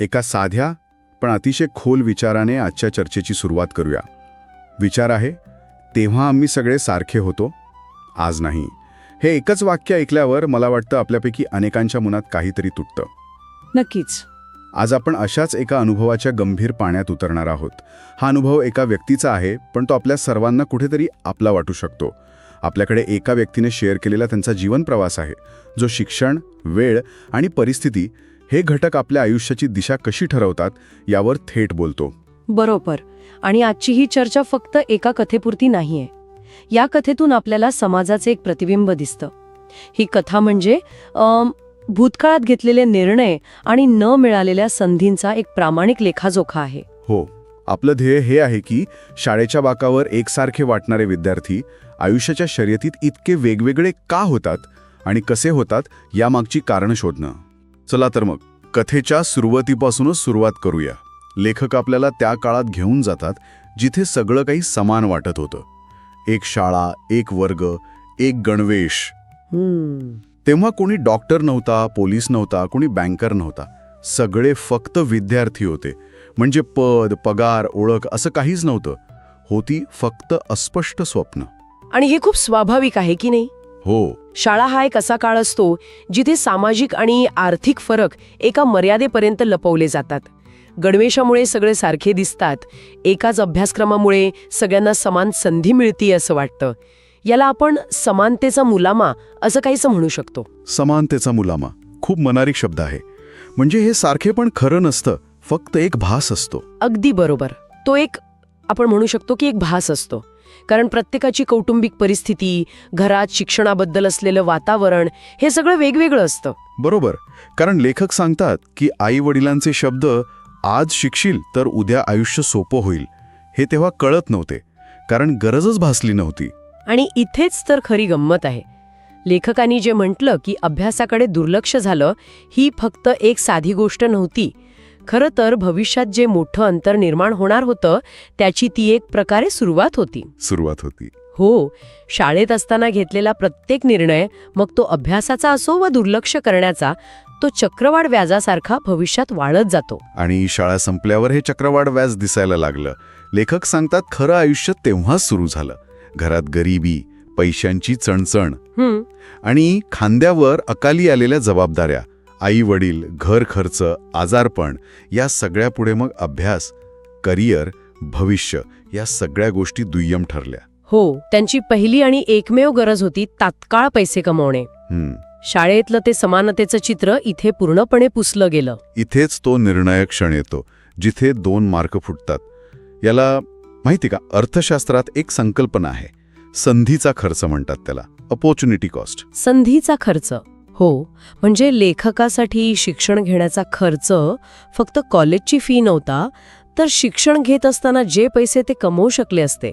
एका साध्या पण अतिशय खोल विचाराने आजच्या चर्चेची सुरुवात करूया. विचार आहे तेव्हा आम्ही सगळे सारखे होतो? आज नाही. हे एकच वाक्य ऐकल्यावर मला वाटतं आपल्यापैकी अनेकांच्या मनात काहीतरी तुटतं. नक्कीच. आज आपण अशाच एका अनुभवाच्या गंभीर पाण्यात उतरणार आहोत. हा अनुभव एका व्यक्तीचा आहे पण तो आपल्या सर्वांना कुठेतरी आपला वाटू शकतो. आपल्याकडे एका व्यक्तीने शेअर केलेला त्यांचा जीवन प्रवास आहे जो शिक्षण वेळ आणि परिस्थिती हे घटक आपल्या आयुष्याची दिशा कशी ठरवतात यावर थेट बोलतो. बरोबर. आणि आजची ही चर्चा फक्त एका कथेपुरती नाहीये. या कथेतून आपल्याला समाजाचे एक प्रतिबिंब दिसतं. ही कथा म्हणजे भूतकाळात घेतलेले निर्णय आणि न मिळालेल्या संधींचा एक प्रामाणिक लेखाजोखा आहे. हो. आपलं ध्येय हे आहे की शाळेच्या बाकावर एकसारखे वाटणारे विद्यार्थी आयुष्याच्या शर्यतीत इतके वेगवेगळे का होतात आणि कसे होतात यामागची कारणं शोधणं. चला तर मग कथेच्या सुरुवातीपासूनच सुरुवात करूया. लेखक आपल्याला त्या काळात घेऊन जातात जिथे सगळं काही समान वाटत होतं. एक शाळा एक वर्ग एक गणवेश. तेव्हा कोणी डॉक्टर नव्हता पोलीस नव्हता कोणी बँकर नव्हता. सगळे फक्त विद्यार्थी होते. म्हणजे पद पगार ओळख असं काहीच नव्हतं. होती फक्त अस्पष्ट स्वप्न. आणि हे खूप स्वाभाविक आहे की नाही? हो. शाळा हा एक असा काळ असतो जिथे सामाजिक आणि आर्थिक फरक एका मर्यादेपर्यंत लपवले जातात. गणवेशामुळे सगळे सारखे दिसतात एकाच अभ्यासक्रमामुळे सगळ्यांना समान संधी मिळती असं वाटतं. याला आपण समानतेचा मुलामा असं काहीसं म्हणू शकतो. समानतेचा मुलामा. खूप मनारिक शब्द आहे. म्हणजे हे सारखे पण खरं नसतं फक्त एक भास असतो. अगदी बरोबर. तो एक आपण म्हणू शकतो की एक भास असतो. कारण प्रत्येकाची कौटुंबिक परिस्थिती घरात शिक्षणाबद्दल असलेलं वातावरण हे सगळं वेगवेगळं असतं. बरोबर. कारण लेखक सांगतात की आई वडिलांचे शब्द आज शिकशील तर उद्या आयुष्य सोपं होईल. हे तेव्हा कळत नव्हते. कारण गरजच भासली नव्हती. आणि इथेच तर खरी गंमत आहे. लेखकांनी जे म्हटलं की अभ्यासाकडे दुर्लक्ष झालं ही फक्त एक साधी गोष्ट नव्हती. खरं तर भविष्यात जे मोठं अंतर निर्माण होणार होतं त्याची ती एक प्रकारे सुरुवात होती. सुरुवात होती. हो शाळेत असताना घेतलेला प्रत्येक निर्णय मग तो अभ्यासाचा असो वा दुर्लक्ष करण्याचा तो चक्रवाढ व्याजासारखा भविष्यात वाढत जातो. आणि शाळा संपल्यावर हे चक्रवाढ व्याज दिसायला लागलं. लेखक सांगतात खरं आयुष्य तेव्हाच सुरू झालं. घरात गरिबी पैशांची चणचण आणि खांद्यावर अकाली आलेल्या जबाबदाऱ्या आई वडील घर खर्च आजारपण या सगळ्यापुढे मग अभ्यास करिअर भविष्य या सगळ्या गोष्टी दुय्यम ठरल्या. हो त्यांची पहिली आणि एकमेव गरज होती तात्काळ पैसे कमवणे. शाळेतलं ते समानतेचं चित्र इथे पूर्णपणे पुसलं गेलं. इथेच तो निर्णायक क्षण येतो जिथे दोन मार्क फुटतात. याला माहिती का अर्थशास्त्रात एक संकल्पना आहे. संधीचा खर्च म्हणतात त्याला अपॉर्च्युनिटी कॉस्ट संधीचा खर्च. हो म्हणजे लेखकासाठी शिक्षण घेण्याचा खर्च फक्त कॉलेजची फी नव्हता तर शिक्षण घेत असताना जे पैसे ते कमवू शकले असते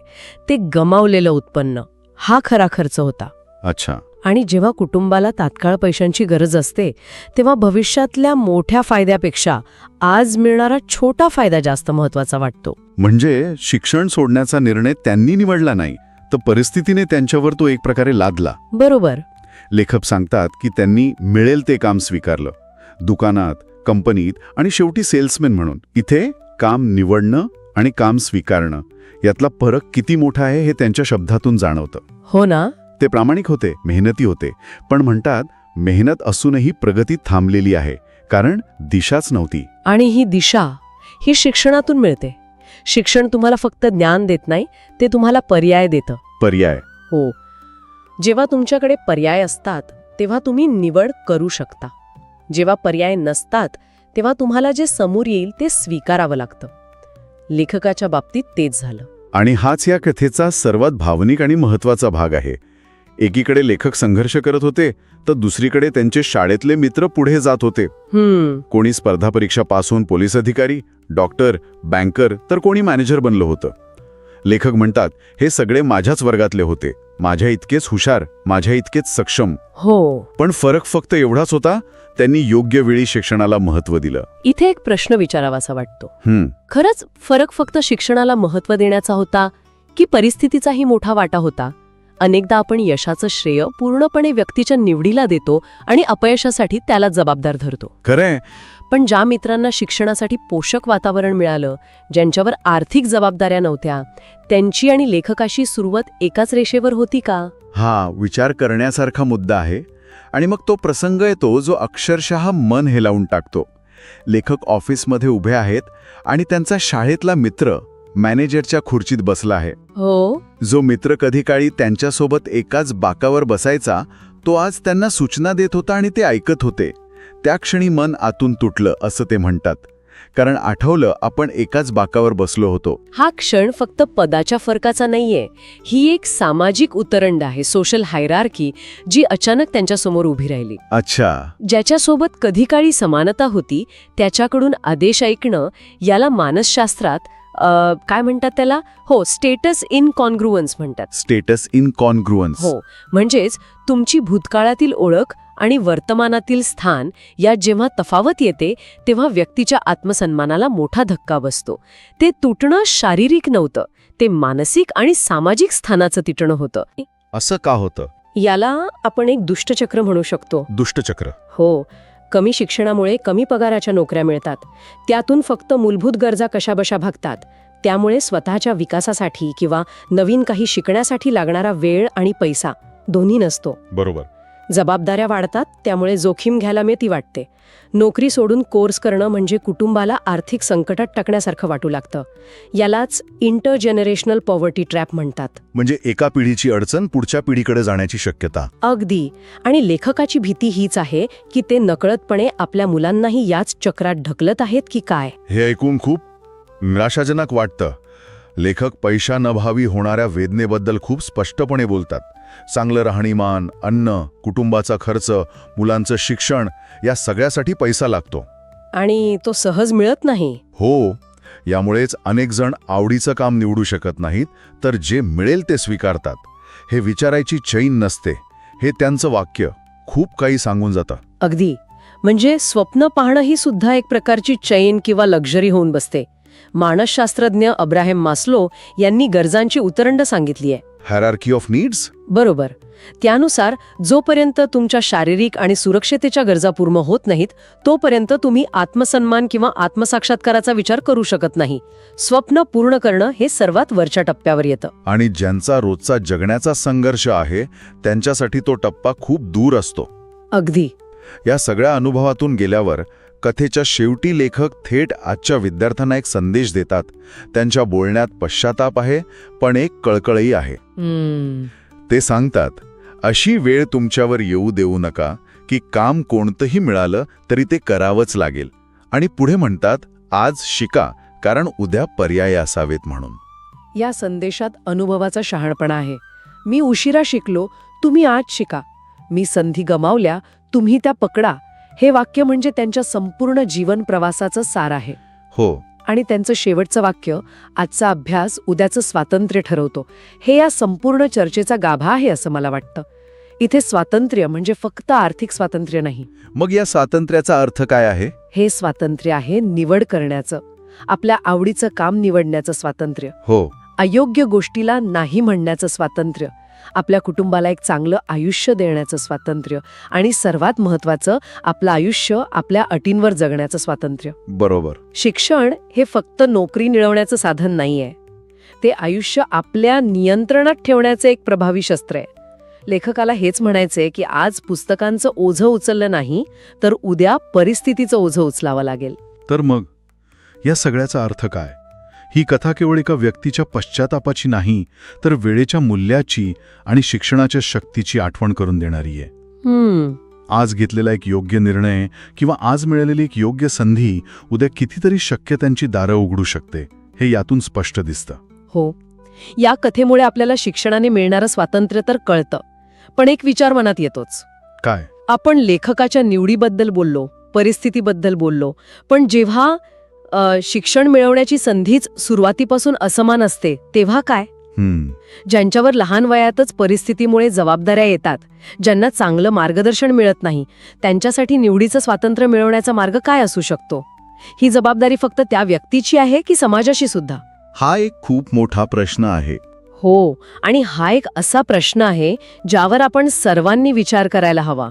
ते गमावलेलं उत्पन्न. हा खरा खर्च होता. अच्छा. आणि जेव्हा कुटुंबाला तात्काळ पैशांची गरज असते तेव्हा भविष्यातल्या मोठ्या फायद्यापेक्षा आज मिळणारा छोटा फायदा जास्त महत्त्वाचा वाटतो. म्हणजे शिक्षण सोडण्याचा निर्णय त्यांनी निवडला नाही तर परिस्थितीने त्यांच्यावर तो एक प्रकारे लादला. बरोबर. लेखक सांगतात की त्यांनी मिळेल ते काम स्वीकारलं. दुकानात कंपनीत आणि शेवटी सेल्समॅन म्हणून. इथे काम निवडणं आणि काम स्वीकारणं यातला फरक किती मोठा आहे हे त्यांच्या शब्दातून जाणवतं. हो ना? ते प्रामाणिक होते मेहनती होते पण म्हणतात मेहनत असूनही प्रगती थांबलेली आहे कारण दिशाच नव्हती. आणि ही दिशा ही शिक्षणातून मिळते. शिक्षण तुम्हाला फक्त ज्ञान देत नाही ते तुम्हाला पर्याय देतं. पर्याय. हो. जेव्हा तुमच्याकडे पर्याय असतात तेव्हा तुम्ही निवड करू शकता. जेव्हा पर्याय नसतात तेव्हा तुम्हाला जे समोर येईल ते स्वीकारावं लागतं. लेखकाच्या बाबतीत तेच झालं. आणि हाच या कथेचा सर्वात भावनिक आणि महत्त्वाचा भाग आहे. एकीकडे लेखक संघर्ष करत होते तर दुसरीकडे त्यांचे शाळेतले मित्र पुढे जात होते. कोणी स्पर्धा परीक्षा पास होऊन पोलीस अधिकारी डॉक्टर बँकर तर कोणी मॅनेजर बनलं होतं. लेखक म्हणतात हे सगळे माझ्याच वर्गातले होते. माझ्या इतकेच हुशार माझ्या इतकेच सक्षम. हो. पण फरक फक्त एवढाच होता त्यांनी योग्य वेळी शिक्षणाला महत्त्व दिलं. इथे एक प्रश्न विचारावासा वाटतो. हम्म. खरंच फरक फक्त शिक्षणाला महत्त्व देण्याचा होता की परिस्थितीचाही मोठा वाटा होता? अनेकदा आपण यशाचं श्रेय पूर्णपणे व्यक्तीच्या निवडीला देतो आणि अपयशासाठी त्याला जबाबदार धरतो. खरंय. पण ज्या मित्रांना शिक्षणासाठी पोषक वातावरण मिळालं ज्यांच्यावर आर्थिक जबाबदाऱ्या नव्हत्या त्यांची आणि लेखकाशी सुरुवात एकाच रेषेवर होती का? हा विचार करण्यासारखा मुद्दा आहे आणि मग तो प्रसंग येतो जो अक्षरशः मन हेलावून टाकतो. लेखक ऑफिसमध्ये उभे आहेत आणि त्यांचा शाळेतला मित्र मॅनेजरच्या खुर्चीत बसला आहे. हो? जो मित्र कधी काळी त्यांच्यासोबत एकाच बाकावर बसायचा तो आज त्यांना सूचना देत होता आणि ते ऐकत होते. त्या क्षणी मन आतून तुटलं असं ते म्हणतात. कारण आठवलं आपण एकाच बाकावर बसलो होतो. हा क्षण फक्त पदाच्या फरकाचा नाहीये. ही एक सामाजिक उतरंड आहे सोशल हायरार्की जी अचानक त्यांच्यासमोर उभी राहिली. अच्छा. ज्याच्यासोबत कधी काळी समानता होती त्याच्याकडून आदेश ऐकणं याला मानसशास्त्रात अ, काय म्हणतात त्याला? हो स्टेटस इन कॉन्ग्रुअन्स म्हणतात. स्टेटस इन कॉन्ग्रुअन्स हो म्हणजेच तुमची भूतकाळातील ओळख आणि वर्तमानातील स्थान यात जेव्हा तफावत येते तेव्हा व्यक्तीच्या आत्मसन्मानाला मोठा धक्का बसतो. ते तुटणं शारीरिक नव्हतं ते मानसिक आणि सामाजिक स्थानाचं तिटणं होतं. असं का होतं? याला आपण एक दुष्टचक्र म्हणू शकतो. दुष्टचक्र. हो कमी शिक्षणामुळे कमी पगाराच्या नोकऱ्या मिळतात. त्यातून फक्त मूलभूत गरजा कशाबशा भागतात. त्यामुळे स्वतःच्या विकासासाठी किंवा नवीन काही शिकण्यासाठी लागणारा वेळ आणि पैसा दोन्ही नसतो. बरोबर. जबाबदाऱ्या वाढतात त्यामुळे जोखीम घ्यायला मेती वाटते. नोकरी सोडून कोर्स करणं म्हणजे कुटुंबाला आर्थिक संकटात टाकण्यासारखं वाटू लागतं. यालाच इंटरजेनरेशनल पॉवर्टी ट्रॅप म्हणतात. म्हणजे एका पिढीची अडचण पुढच्या पिढीकडे जाण्याची शक्यता. अगदी. आणि लेखकाची भीती हीच आहे की ते नकळतपणे आपल्या मुलांनाही याच चक्रात ढकलत आहेत की काय? हे ऐकून खूप निराशाजनक वाटतं. लेखक पैशानभावी होणाऱ्या वेदनेबद्दल खूप स्पष्टपणे बोलतात. चांगलं राहणीमान अन्न कुटुंबाचा खर्च मुलांचं शिक्षण या सगळ्यासाठी पैसा लागतो. आणि तो सहज मिळत नाही. हो यामुळेच अनेक जण आवडीचं काम निवडू शकत नाहीत तर जे मिळेल ते स्वीकारतात. हे विचारायची चैन नसते. हे त्यांचं वाक्य. खूप काही सांगून जातं. अगदी. म्हणजे स्वप्न पाहणं ही सुद्धा एक प्रकारची चैन किंवा लक्झरी होऊन बसते. मानसशास्त्रज्ञ अब्राहिम मास्लो यांनी गरजांची उतरंड सांगितली आहे. हॅरार्की ऑफ नीड्स बरोबर. त्यानुसार जोपर्यंत तुमच्या शारीरिक आणि सुरक्षतेच्या गरजा पूर्ण होत नाहीत तोपर्यंत तुम्ही आत्मसन्मान किंवा आत्मसाक्षात्काराचा विचार करू शकत नाही. स्वप्न पूर्ण करणं हे सर्वात वरच्या टप्प्यावर येतं. आणि ज्यांचा रोजचा जगण्याचा संघर्ष आहे त्यांच्यासाठी तो टप्पा खूप दूर असतो. अगदी. या सगळ्या अनुभवातून गेल्यावर कथेच्या शेवटी लेखक थेट आजच्या विद्यार्थ्यांना एक संदेश देतात. त्यांच्या बोलण्यात पश्चाताप आहे पण एक कळकळही आहे. ते सांगतात अशी वेळ तुमच्यावर येऊ देऊ नका की काम कोणतंही मिळालं तरी ते करावंच लागेल. आणि पुढे म्हणतात आज शिका कारण उद्या पर्याय असावेत म्हणून. या संदेशात अनुभवाचा शहाणपणा आहे. मी उशिरा शिकलो तुम्ही आज शिका. मी संधी गमावल्या तुम्ही त्या पकडा. हे वाक्य म्हणजे त्यांच्या संपूर्ण जीवन प्रवासाचं सार आहे. हो. आणि त्यांचं शेवटचं वाक्य आजचा अभ्यास उद्याचं स्वातंत्र्य ठरवतो. हे या संपूर्ण चर्चेचा गाभा आहे असं मला वाटतं. इथे स्वातंत्र्य म्हणजे फक्त आर्थिक स्वातंत्र्य नाही. मग या स्वातंत्र्याचा अर्थ काय आहे? हे स्वातंत्र्य आहे निवड करण्याचं. आपल्या आवडीचं काम निवडण्याचं स्वातंत्र्य. हो. अयोग्य गोष्टीला नाही म्हणण्याचं स्वातंत्र्य. आपल्या कुटुंबाला एक चांगलं आयुष्य देण्याचं स्वातंत्र्य आणि सर्वात महत्वाचं आपलं आयुष्य आपल्या अटींवर जगण्याचं स्वातंत्र्य. बरोबर. शिक्षण हे फक्त नोकरी मिळवण्याचं साधन नाहीये. ते आयुष्य आपल्या नियंत्रणात ठेवण्याचे एक प्रभावी शस्त्र आहे. लेखकाला हेच म्हणायचंय की आज पुस्तकांचं ओझं उचललं नाही तर उद्या परिस्थितीचं ओझं उचलावं लागेल. तर मग या सगळ्याचा अर्थ काय? ही कथा केवळ एका व्यक्तीच्या पश्चातापाची नाही तर वेळेच्या मूल्याची आणि शिक्षणाच्या शक्तीची आठवण करून देणारी आहे. हम्म. आज घेतलेला एक योग्य निर्णय किंवा आज मिळालेली एक योग्य संधी उद्या कितीतरी शक्यतांची दारं उघडू शकते हे यातून स्पष्ट दिसतं. हो. या कथेमुळे आपल्याला शिक्षणाने मिळणारं स्वातंत्र्य तर कळतं पण एक विचार मनात येतोच. काय? आपण लेखकाच्या निवडीबद्दल बोललो परिस्थितीबद्दल बोललो पण जेव्हा शिक्षण मिळवण्याची संधीच सुरुवातीपासून असमान असते तेव्हा काय? ज्यांच्यावर लहान वयातच परिस्थितीमुळे जबाबदाऱ्या येतात ज्यांना चांगलं मार्गदर्शन मिळत नाही त्यांच्यासाठी निवडीचं स्वातंत्र्य मिळवण्याचा मार्ग काय असू शकतो? ही जबाबदारी फक्त त्या व्यक्तीची आहे की समाजाशी सुद्धा? हा एक खूप मोठा प्रश्न आहे. हो आणि हा एक असा प्रश्न आहे ज्यावर आपण सर्वांनी विचार करायला हवा.